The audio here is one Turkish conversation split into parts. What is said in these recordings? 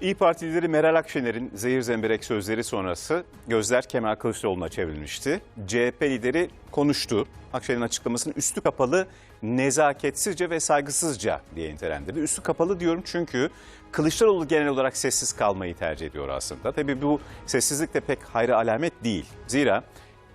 İyi Parti lideri Meral Akşener'in zehir zemberek sözleri sonrası gözler Kemal Kılıçdaroğlu'na çevrilmişti. CHP lideri konuştu. Akşener'in açıklamasını üstü kapalı, nezaketsizce ve saygısızca diye nitelendirdi. Üstü kapalı diyorum çünkü Kılıçdaroğlu genel olarak sessiz kalmayı tercih ediyor aslında. Tabii bu sessizlik de pek hayra alamet değil. Zira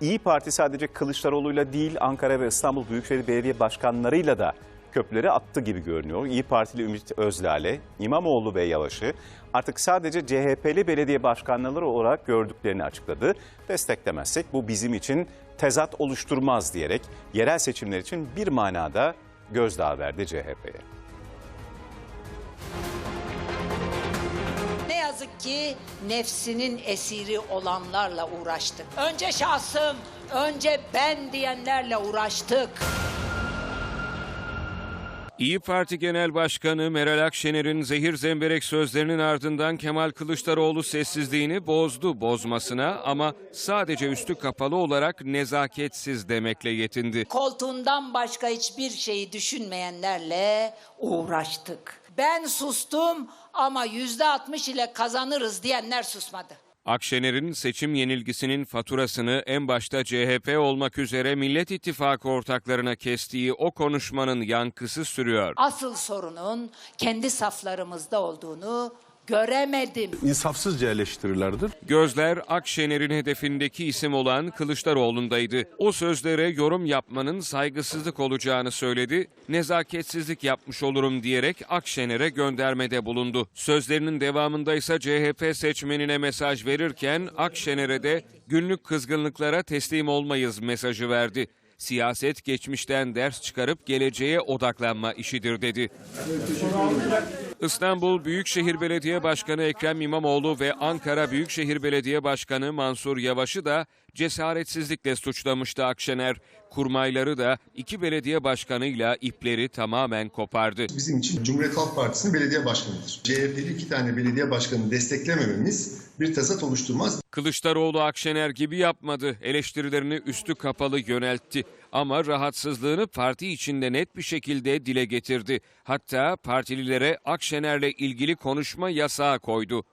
İyi Parti sadece Kılıçdaroğlu'yla değil Ankara ve İstanbul Büyükşehir Belediye Başkanlarıyla da köprüleri attı gibi görünüyor. İyi Partili Ümit Özlale, İmamoğlu ve Yavaş'ı artık sadece CHP'li belediye başkanları olarak gördüklerini açıkladı. Desteklemezsek bu bizim için tezat oluşturmaz diyerek yerel seçimler için bir manada gözdağı verdi CHP'ye. Ne yazık ki nefsinin esiri olanlarla uğraştık. Önce şahsım, önce ben diyenlerle uğraştık. İyi Parti Genel Başkanı Meral Akşener'in zehir zemberek sözlerinin ardından Kemal Kılıçdaroğlu sessizliğini bozdu bozmasına ama sadece üstü kapalı olarak nezaketsiz demekle yetindi. Koltuğundan başka hiçbir şeyi düşünmeyenlerle uğraştık. Ben sustum ama yüzde altmış ile kazanırız diyenler susmadı. Akşener'in seçim yenilgisinin faturasını en başta CHP olmak üzere Millet İttifakı ortaklarına kestiği o konuşmanın yankısı sürüyor. Asıl sorunun kendi saflarımızda olduğunu göremedim. insafsızca eleştirilerdir. Gözler Akşener'in hedefindeki isim olan Kılıçdaroğlu'ndaydı. O sözlere yorum yapmanın saygısızlık olacağını söyledi. Nezaketsizlik yapmış olurum diyerek Akşener'e göndermede bulundu. Sözlerinin devamında ise CHP seçmenine mesaj verirken Akşener'e de günlük kızgınlıklara teslim olmayız mesajı verdi. Siyaset geçmişten ders çıkarıp geleceğe odaklanma işidir dedi. İstanbul Büyükşehir Belediye Başkanı Ekrem İmamoğlu ve Ankara Büyükşehir Belediye Başkanı Mansur Yavaş'ı da cesaretsizlikle suçlamıştı Akşener. Kurmayları da iki belediye başkanıyla ipleri tamamen kopardı. bizim için Cumhuriyet Halk Partisi'nin belediye başkanıdır. CHP'li iki tane belediye başkanını desteklemememiz bir tezat oluşturmaz. Kılıçdaroğlu Akşener gibi yapmadı. Eleştirilerini üstü kapalı yöneltti. Ama rahatsızlığını parti içinde net bir şekilde dile getirdi. Hatta partililere Akşener'le ilgili konuşma yasağı koydu.